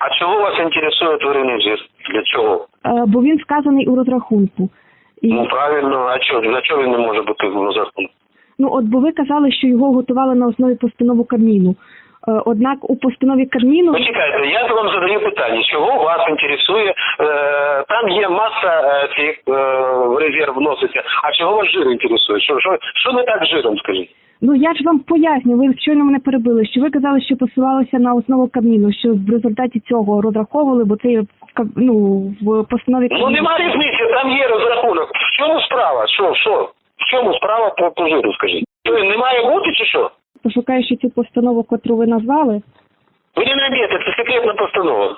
А чого вас інтересує тваринний жир? Для чого? Е, бо він вказаний у розрахунку. І, Ну правильно, а чого? Для чого він не може бути в розрахунку? ну, от бо ви казали, що його готували на основі постанови Кабміну. Е, однак у постанові Кабміну Ну чекайте, я вам задаю питання, чого вас інтересує? Е, там є маса е, цих е, в резерв вноситься. А чого вас жир інтересує? Що, що, що не так з жиром, скажіть? Ну я ж вам поясню, ви щойно мене перебили, що ви казали, що посилалися на основу Кабміну, що в результаті цього розраховували, бо це є в Каб- ну, в постанові Ну Кабміну. нема різниці, там є розрахунок. В чому справа? Що, що? В чому справа по, по жиру, скажіть? Що, не має бути чи що? Пошукаючи цю постанову, котру ви назвали, Ви не наб'єте, це секретна постанова.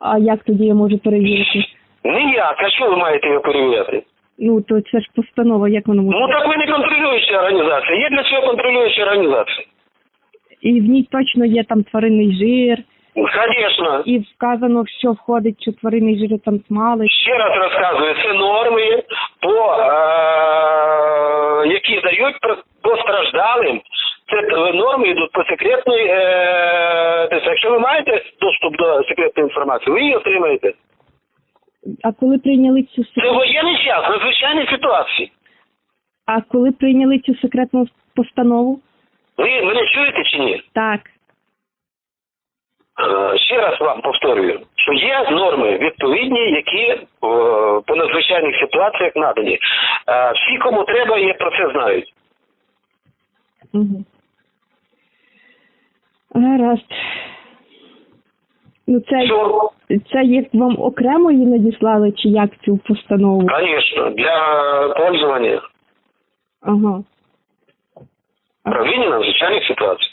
а як тоді я можу перевірити? Ніяк, а що ви маєте його перевіряти? Ну то це ж постанова, як воно може? Ну так ви не контролююча організація. Є для цього контролююча організація. І в ній точно є там тваринний жир, Звісно. і вказано, що входить, що тваринний жир там смалець. Ще раз розказую, це норми, по, е, які дають постраждалим. Це норми йдуть по секретної. Е, тобто, якщо ви маєте доступ до секретної інформації, ви її отримаєте. А коли прийняли цю Це сек- воєнний час, надзвичайні ситуації. а коли прийняли цю секретну постанову? Ви мене чуєте чи ні? Так. Е, Ще раз вам повторюю, що є норми відповідні, які е, по надзвичайних ситуаціях надані. Е, Всі, кому треба, є про це знають. Угу. Гаразд. Ну це, Що, це як вам окремо її надіслали, чи як цю постанову? звісно, для пользування Ага. управління надзвичайних ситуацій.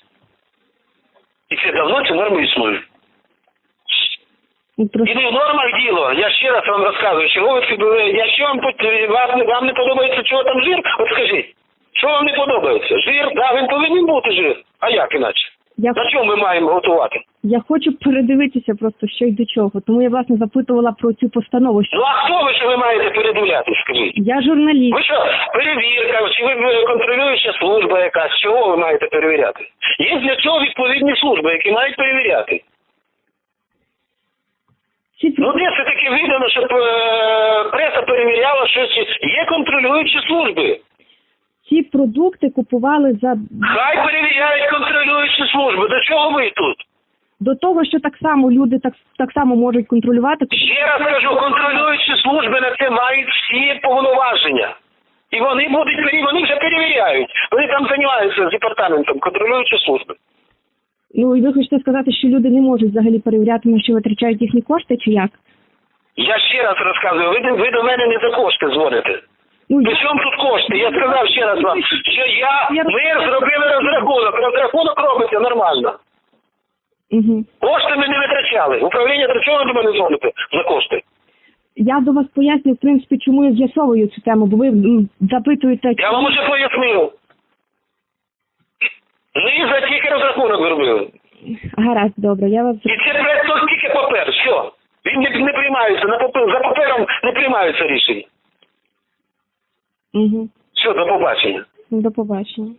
І це давно ці норми існують. Ну, І не в нормах діло. Я ще раз вам розказую, чого ви якщо вам вам, вам не подобається, чого там жир, от скажіть, що вам не подобається? Жир, да, він повинен бути жир. А як іначе? я, На чому ми маємо готувати? Я хочу передивитися просто, що й до чого. Тому я власне запитувала про цю постанову. Що Ну а хто ви, що ви маєте передивляти, скажіть? я журналіст. Ви що, перевірка, чи ви ви контролююча служба якась, чого ви маєте перевіряти? Є для цього відповідні служби, які мають перевіряти. Ці Ну де це таке видано, щоб е, преса перевіряла щось? Є контролюючі служби. ці продукти купували за Хай перевіряють контролюючі служби. До чого ви тут? До того, що так само люди так так само можуть контролювати. Ще раз кажу, контролюючі служби на це мають всі повноваження. І вони будуть вони вже перевіряють. Вони там займаються з департаментом, контролюючі служби. Ну і ви хочете сказати, що люди не можуть взагалі перевіряти, на що витрачають їхні кошти, чи як? Я ще раз розказую, ви, ви до мене не за кошти дзвоните. Ну При чому тут кошти? Я сказав ще раз вам, що я, Я ми зробили розрахунок. Розрахунок робиться нормально. Угу. Кошти ми не витрачали. Управління чого до мене дзвоните за кошти? я до вас поясню, в принципі, чому я з'ясовую цю тему, бо ви м, запитуєте. Я вам уже пояснив. Ми за тільки розрахунок зробили. Гаразд, добре, я вас І це просто тільки папер. Що? Він не, не приймається. На папер, за папером не приймаються рішення. угу. Все, до побачення. до побачення.